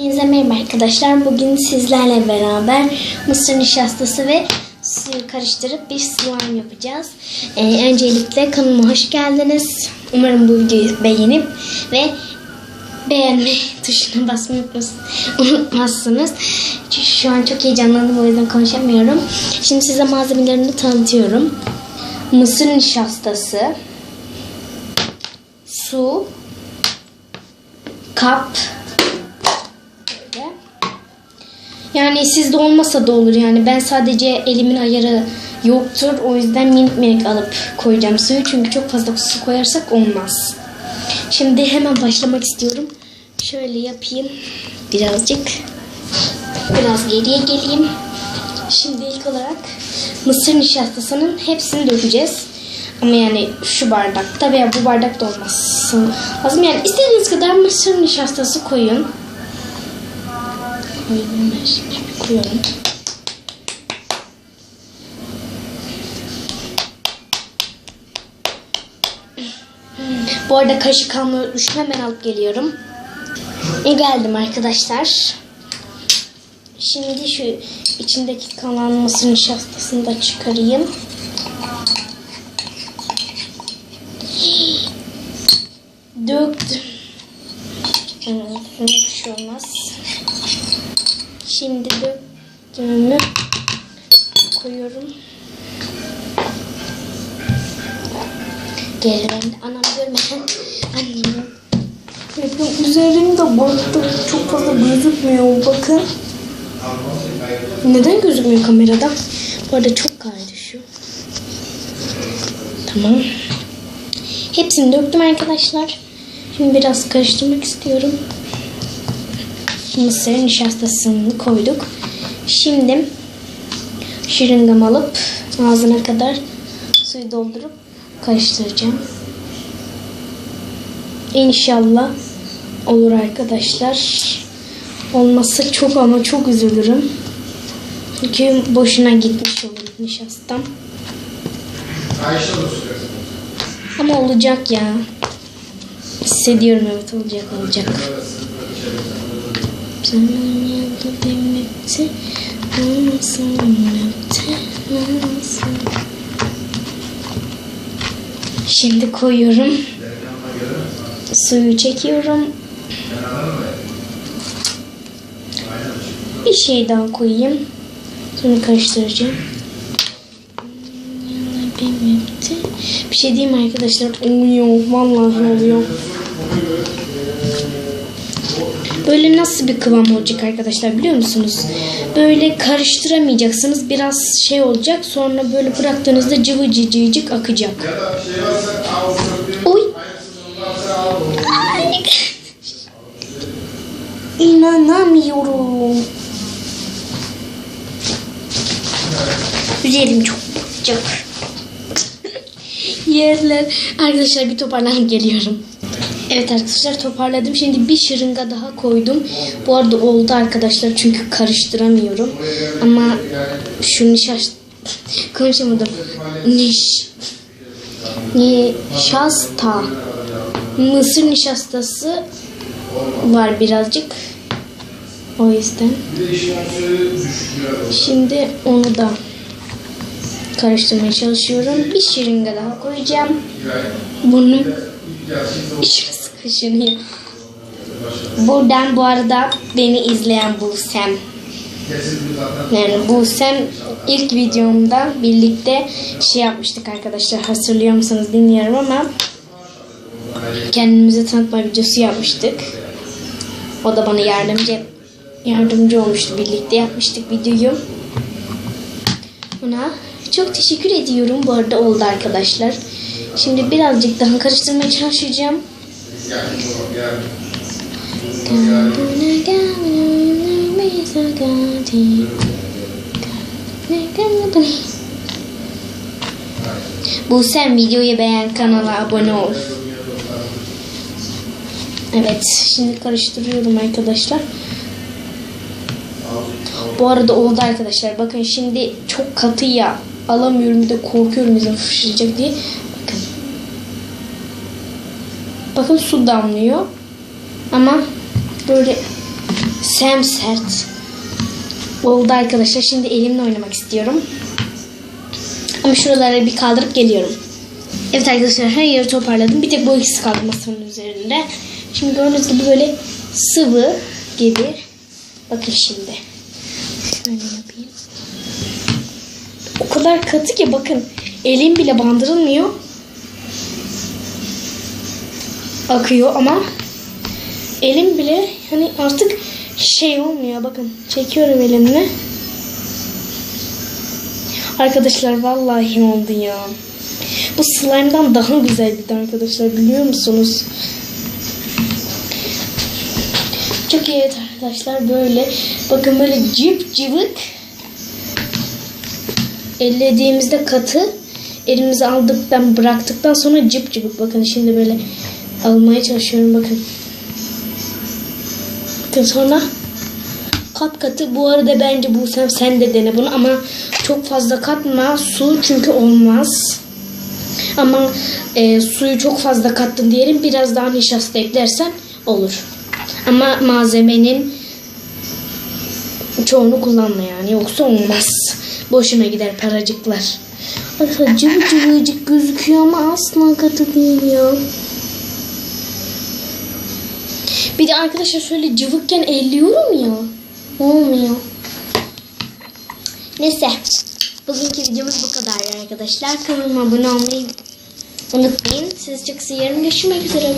Hepinize merhaba arkadaşlar. Bugün sizlerle beraber mısır nişastası ve suyu karıştırıp bir slime yapacağız. Ee, öncelikle kanalıma hoş geldiniz. Umarım bu videoyu beğenip ve beğenme tuşuna basmayı unutmaz- unutmazsınız. Çünkü şu an çok heyecanlandım o yüzden konuşamıyorum. Şimdi size malzemelerini tanıtıyorum. Mısır nişastası, su, kap, Yani sizde olmasa da olur yani. Ben sadece elimin ayarı yoktur. O yüzden minik minik alıp koyacağım suyu. Çünkü çok fazla su koyarsak olmaz. Şimdi hemen başlamak istiyorum. Şöyle yapayım. Birazcık. Biraz geriye geleyim. Şimdi ilk olarak mısır nişastasının hepsini dökeceğiz. Ama yani şu bardakta veya bu bardakta olması lazım. Yani istediğiniz kadar mısır nişastası koyun. Şimdi koyuyorum. Bu arada kaşık almayı unutmuşum. Hemen alıp geliyorum. E geldim arkadaşlar. Şimdi şu içindeki kalan mısır nişastasını da çıkarayım. Döktüm. Evet, bir şey olmaz. Şimdi döktüğümü koyuyorum. Gelirim. Anam görmeden annemi. Benim üzerim de battı. Çok fazla gözükmüyor. Bakın. Neden gözükmüyor kamerada? Bu arada çok kar düşüyor. Tamam. Hepsini döktüm arkadaşlar. Şimdi biraz karıştırmak istiyorum. Mısır nişastasını koyduk. Şimdi şırıngam alıp ağzına kadar suyu doldurup karıştıracağım. İnşallah olur arkadaşlar. Olmazsa çok ama çok üzülürüm. Çünkü boşuna gitmiş olur nişastam. Ama olacak ya. Hissediyorum evet olacak olacak. Şimdi koyuyorum. Suyu çekiyorum. Bir şey daha koyayım. Sonra karıştıracağım. Bir şey diyeyim arkadaşlar? Oluyor. Vallahi oluyor. Böyle nasıl bir kıvam olacak arkadaşlar biliyor musunuz? Böyle karıştıramayacaksınız. Biraz şey olacak. Sonra böyle bıraktığınızda cıvı cıcıcık akacak. Oy. İnanamıyorum. Üzerim çok sıcak. Yerler. Arkadaşlar bir toparlanıp geliyorum. Evet arkadaşlar toparladım. Şimdi bir şırınga daha koydum. Bu arada oldu arkadaşlar çünkü karıştıramıyorum. Ama şu nişast... Konuşamadım. Niş... Nişasta. Mısır nişastası var birazcık. O yüzden. Şimdi onu da karıştırmaya çalışıyorum. Bir şırınga daha koyacağım. Bunu içime sıkışınıyor. Buradan bu arada beni izleyen Busem. Yani Busem ilk videomda birlikte şey yapmıştık arkadaşlar. Hatırlıyor musunuz bilmiyorum ama kendimizi tanıtma videosu yapmıştık. O da bana yardımcı yardımcı olmuştu. Birlikte yapmıştık videoyu. Ona çok teşekkür ediyorum. Bu arada oldu arkadaşlar. Şimdi birazcık daha karıştırmaya çalışacağım. Bu sen videoyu beğen kanala abone ol. Evet şimdi karıştırıyorum arkadaşlar. Bu arada oldu arkadaşlar. Bakın şimdi çok katı ya. Alamıyorum bir de korkuyorum bize fışacak diye. Bakın. Su damlıyor. Ama böyle Sem sert. Oldu arkadaşlar. Şimdi elimle oynamak istiyorum. Ama şuraları bir kaldırıp geliyorum. Evet arkadaşlar her yeri toparladım. Bir tek bu ikisi kaldı masanın üzerinde. Şimdi gördüğünüz gibi böyle sıvı gibi. Bakın şimdi. Şöyle yapayım. O kadar katı ki bakın. Elim bile bandırılmıyor. Akıyor ama elim bile hani artık şey olmuyor. Bakın çekiyorum elimle. Arkadaşlar vallahi oldu ya. Bu slime'dan daha güzel bir arkadaşlar biliyor musunuz? Çok iyi arkadaşlar böyle. Bakın böyle cıp cıvık. Ellediğimizde katı. Elimize aldıktan bıraktıktan sonra cıp cıvık. Bakın şimdi böyle almaya çalışıyorum bakın. Bakın sonra kat katı. Bu arada bence bu sen, sen de dene bunu ama çok fazla katma su çünkü olmaz. Ama e, suyu çok fazla kattın diyelim biraz daha nişasta eklersen olur. Ama malzemenin çoğunu kullanma yani yoksa olmaz. Boşuna gider paracıklar. Arkadaşlar cıvı cıvıcık gözüküyor ama asla katı değil ya. Bir de arkadaşlar şöyle cıvıkken elliyorum ya. Olmuyor. Neyse. Bugünkü videomuz bu kadar arkadaşlar. Kanalıma abone olmayı unutmayın. Sizi çok seviyorum. Görüşmek üzere.